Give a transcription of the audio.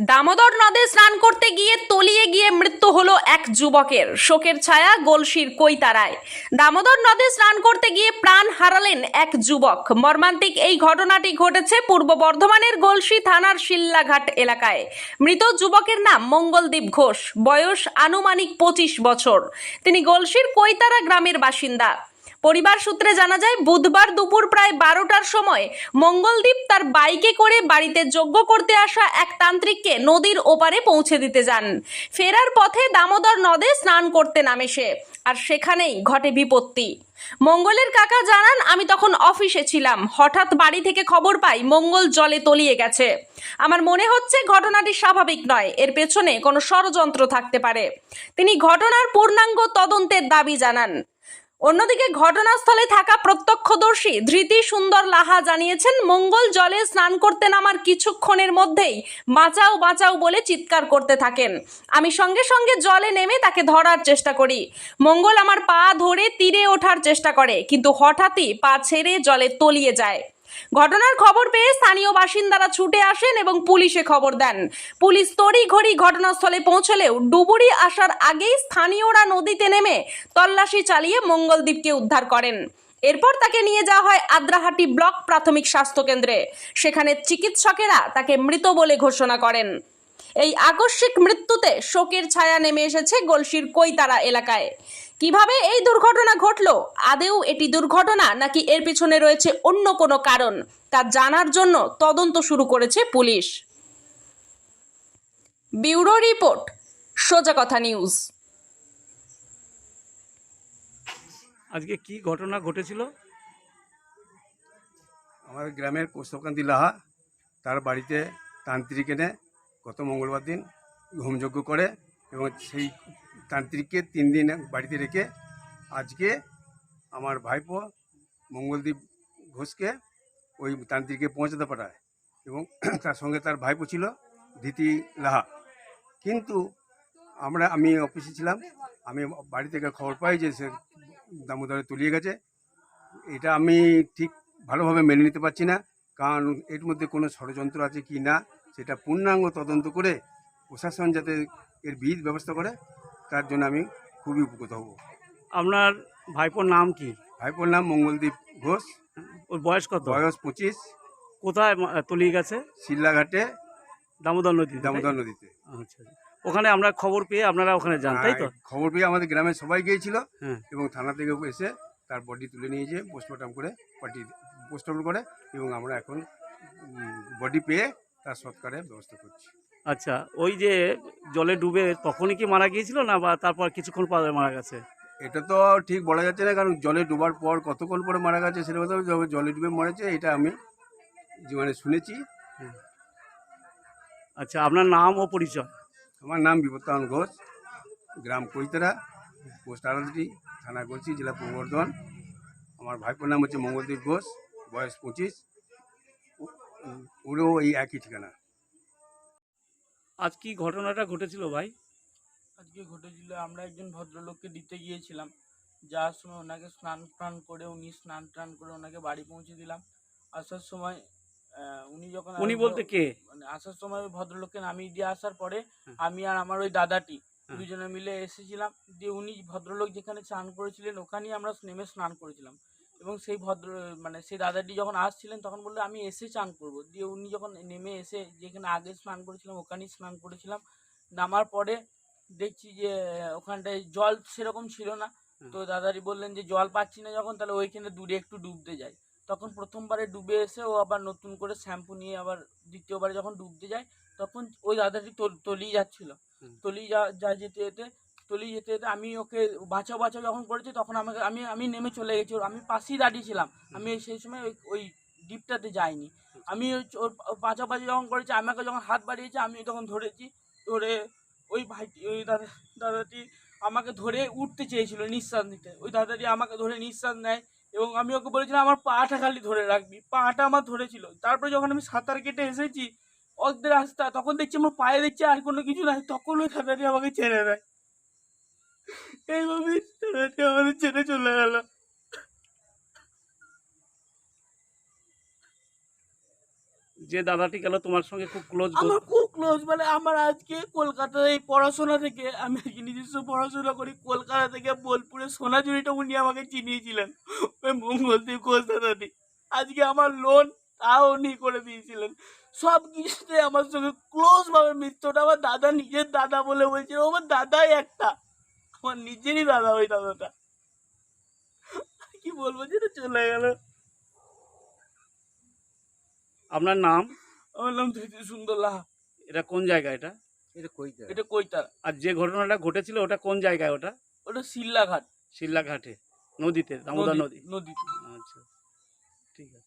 দামোদর নদে স্নান করতে গিয়ে তলিয়ে গিয়ে মৃত্যু হলো এক যুবকের। শোকের ছায়া গোলসির কৈতারায়। দামোদর নদে স্নান করতে গিয়ে প্রাণ হারালেন এক যুবক। মর্মান্তিক এই ঘটনাটি ঘটেছে পূর্ব বর্ধমানের গোলসি থানার শিল্লাঘাট এলাকায়। মৃত যুবকের নাম মঙ্গলদীপ ঘোষ। বয়স আনুমানিক পঁচিশ বছর। তিনি গোলসির কৈতারা গ্রামের বাসিন্দা। পরিবার সূত্রে জানা যায়, বুধবার দুপুর প্রায় বারোটার সময় মঙ্গলদীপ তার বাইকে করে বাড়িতে যজ্ঞ করতে আসা এক তান্ত্রিককে নদীর ওপারে পৌঁছে দিতে যান। ফেরার পথে দামোদর নদে স্নান করতে নামে সে, আর সেখানেই ঘটে বিপত্তি। মঙ্গলের কাকা জানান, আমি তখন অফিসে ছিলাম। হঠাৎ বাড়ি থেকে খবর পাই মঙ্গল জলে তলিয়ে গেছে। আমার মনে হচ্ছে ঘটনাটি স্বাভাবিক নয়। এর পেছনে কোনো ষড়যন্ত্র থাকতে পারে। তিনি ঘটনার পূর্ণাঙ্গ তদন্তের দাবি জানান। অন্যদিকে ঘটনাস্থলে থাকা প্রত্যক্ষদর্শী ধৃতি সুন্দর লাহা জানিয়েছেন, মঙ্গল জলে স্নান করতে নামার কিছুক্ষণের মধ্যেই বাঁচাও বাঁচাও বলে চিৎকার করতে থাকেন। আমি সঙ্গে সঙ্গে জলে নেমে তাকে ধরার চেষ্টা করি। মঙ্গল আমার পা ধরে তীরে ওঠার চেষ্টা করে, কিন্তু হঠাৎই পা ছেড়ে জলে তলিয়ে যায়। ঘটনার খবর পেয়ে স্থানীয় বাসিন্দারা ছুটে আসেন এবং পুলিশে খবর দেন। পুলিশ তড়িঘড়ি ঘটনাস্থলে পৌঁছলেও ডুবুরি আসার আগেই স্থানীয়রা নদীতে নেমে তল্লাশি চালিয়ে মঙ্গলদ্বীপকে উদ্ধার করেন। এরপর তাকে নিয়ে যাওয়া হয় আদ্রাহাটি ব্লক প্রাথমিক স্বাস্থ্যকেন্দ্রে। সেখানে চিকিৎসকেরা তাকে মৃত বলে ঘোষণা করেন। এই আকস্মিক মৃত্যুতে শোকের ছায়া নেমে এসেছে গলসির কৈতারা এলাকায়। কীভাবে এই দুর্ঘটনা ঘটলো? আদেও এটি দুর্ঘটনা নাকি এর পিছনে রয়েছে অন্য কোনো কারণ? তা জানার জন্য তদন্ত শুরু করেছে পুলিশ। ব্যুরো রিপোর্ট সোজা কথা নিউজ। আজকে কি ঘটনা ঘটেছিল? আমার গ্রামের কৌস্তকান্তি লাহা তার বাড়িতে তান্ত্রিক এনে গত মঙ্গলবার দিন হোমযজ্ঞ করে এবং সেই তান্ত্রিককে তিন দিন বাড়িতে রেখে আজকে আমার ভাইপো মঙ্গলদীপ ঘোষকে ওই তান্ত্রিককে পৌঁছাতে পাঠায় এবং তার সঙ্গে তার ভাইপো ছিল ধীতি লাহা। কিন্তু আমরা, আমি অফিসে ছিলাম, আমি বাড়ি থেকে খবর পাই যে সে দামোদরে তলিয়ে গেছে। এটা আমি ঠিক ভালোভাবে মেনে নিতে পারছি না, কারণ এর মধ্যে কোনো ষড়যন্ত্র আছে কি না, সেটা পূর্ণাঙ্গ তদন্ত করে প্রশাসন যাতে এর বিহিত ব্যবস্থা করে তার জন্য আমি খুবই উপকৃত হব। আপনার ভাইপোর নাম কি? ভাইপোর নাম মঙ্গলদীপ ঘোষ। ওর বয়স কত? বয়স পঁচিশ। কোথায় তলিয়ে গেছে? শিল্লাঘাটে দামোদর নদী দামোদর নদীতে। আচ্ছা। ওখানে আমরা খবর পেয়ে আপনারা ওখানে যান তাই তো? খবর পেয়ে আমাদের গ্রামের সবাই গিয়েছিল হ্যাঁ। এবং থানা থেকে এসে তার বডি তুলে নিয়ে যেয়ে পোস্টমর্টম করে পার্টি পোস্টমর্টম করে এবং আমরা এখন বডি পেয়ে তার সৎকারের ব্যবস্থা করছি। আচ্ছা ওই যে জলে ডুবে তখনই কি মারা গিয়েছিল না বা তারপর কিছুক্ষণ পরে মারা গেছে? এটা তো ঠিক বলা যাচ্ছে না কারণ জলে ডোবার পর কতক্ষণ পরে মারা গেছে সেটা কথা জলে ডুবে মরেছে এটা আমি জীবনে শুনেছি। আচ্ছা আপনার নাম ও পরিচয়? আমার নাম বিপত্তায়ন ঘোষ গ্রাম কৈতারা পোস্ট আড়ালটি থানা গলসি জেলা পূর্ব বর্ধমান আমার ভাইপোর নাম হচ্ছে মঙ্গলদীপ ঘোষ বয়স পঁচিশ। ওরও এই একই ঠিকানা। আজ কি ঘটনাটা ঘটেছিল ভাই? আজকে ঘটেছিল আমরা একজন ভদ্রলোককে দিতে গিয়েছিলাম। যাওয়ার সময় ওনাকে স্নান টান করে উনি স্নান টান করে ওনাকে বাড়ি পৌঁছে দিলাম। আসার সময় উনি যখন উনি বলতে কে? মানে আসার সময় ভদ্রলোককে নামিয়ে দিয়ে আসার পরে আমি আর আমার ওই দাদাটি দুজনে মিলে এসেছিলাম। দিয়ে উনি ভদ্রলোক যেখানে স্নান করেছিলেন ওখানেই আমরা নেমে স্নান করেছিলাম। এবং সেই ভদ্র মানে সেই দাদাটি যখন আসছিলেন তখন বলল আমি এসে স্নান করব। দিয়ে উনি যখন নেমে এসে যেখানে আগে স্নান করেছিলাম ওখানেই স্নান করেছিলাম নামার পরে দেখছি যে ওখানটায় জল সেরকম ছিল না। তো দাদারি বললেন যে জল পাচ্ছি না যখন তাহলে ওইখানে দূরে একটু ডুবতে যাই। তখন প্রথমবারে ডুবে এসে ও আবার নতুন করে শ্যাম্পু নিয়ে আবার দ্বিতীয়বারে যখন ডুবতে যায় তখন ওই দাদাটি তল- তলিয়ে যাচ্ছিল। তলিয়ে যা যা যেতে যেতে তলিয়ে যেতে যেতে আমি ওকে বাঁচাও বাঁচাও যখন করেছি তখন আমাকে, আমি আমি নেমে চলে গেছি। ওর, আমি পাশেই দাঁড়িয়ে ছিলাম। আমি সেই সময় ওই ওই ডিপটাতে যাইনি। আমি ওর বাঁচাও বাঁচাও যখন করেছি, আমাকে যখন হাত বাড়িয়েছে, আমি তখন ধরেছি, ধরে ওই ভাইটি, ওই দাদা, দাদাটি আমাকে ধরে উঠতে চেয়েছিল নিঃশ্বাস নিতে। ওই দাদাটি আমাকে ধরে নিঃশ্বাস নেয় এবং আমি ওকে বলেছিলাম, আমার পাটা খালি ধরে রাখবি, পাটা আমার ধরেছিল। তারপরে যখন আমি সাঁতার কেটে এসেছি অর্ধেক রাস্তা, তখন দেখছি আমার পায়ে দেখছি আর কোনো কিছু নাই তখন ওই দাদাটি আমাকে ছেড়ে দেয়। এইভাবে দাদাটি আমাদের ছেড়ে চলে গেল। যে দাদাটি গেল তোমার সঙ্গে খুব ক্লোজ আমার খুব ক্লোজ মানে আমার আজকে কলকাতায় এই পড়াশোনা থেকে আমি আজকে নিজস্ব পড়াশোনা করি কলকাতা থেকে বোলপুরে সোনাঝুরিটা উনি আমাকে চিনিয়েছিলেন। ওই মঙ্গলদেব ঘোষ দাদাটি। আজকে আমার লোন তাও উনি করে দিয়েছিলেন। সব কিছুতে আমার সঙ্গে ক্লোজ ভাবে মিত্রটা। আমার দাদা নিজের দাদা বলে বলছিল ও আমার দাদাই একটা। আমার নিজেরই দাদা ওই দাদাটা। কি বলব যেটা চলে গেল। আপনার নাম? আমার নাম সুন্দর লাহা এটা কোন জায়গা এটা? এটা কইতার। আর যে ঘটনাটা ঘটেছিল ওটা কোন জায়গায় ওটা? ওটা শিল্লাঘাট। শিল্লাঘাটে নদীতে দামোদর নদী নদী। আচ্ছা ঠিক আছে।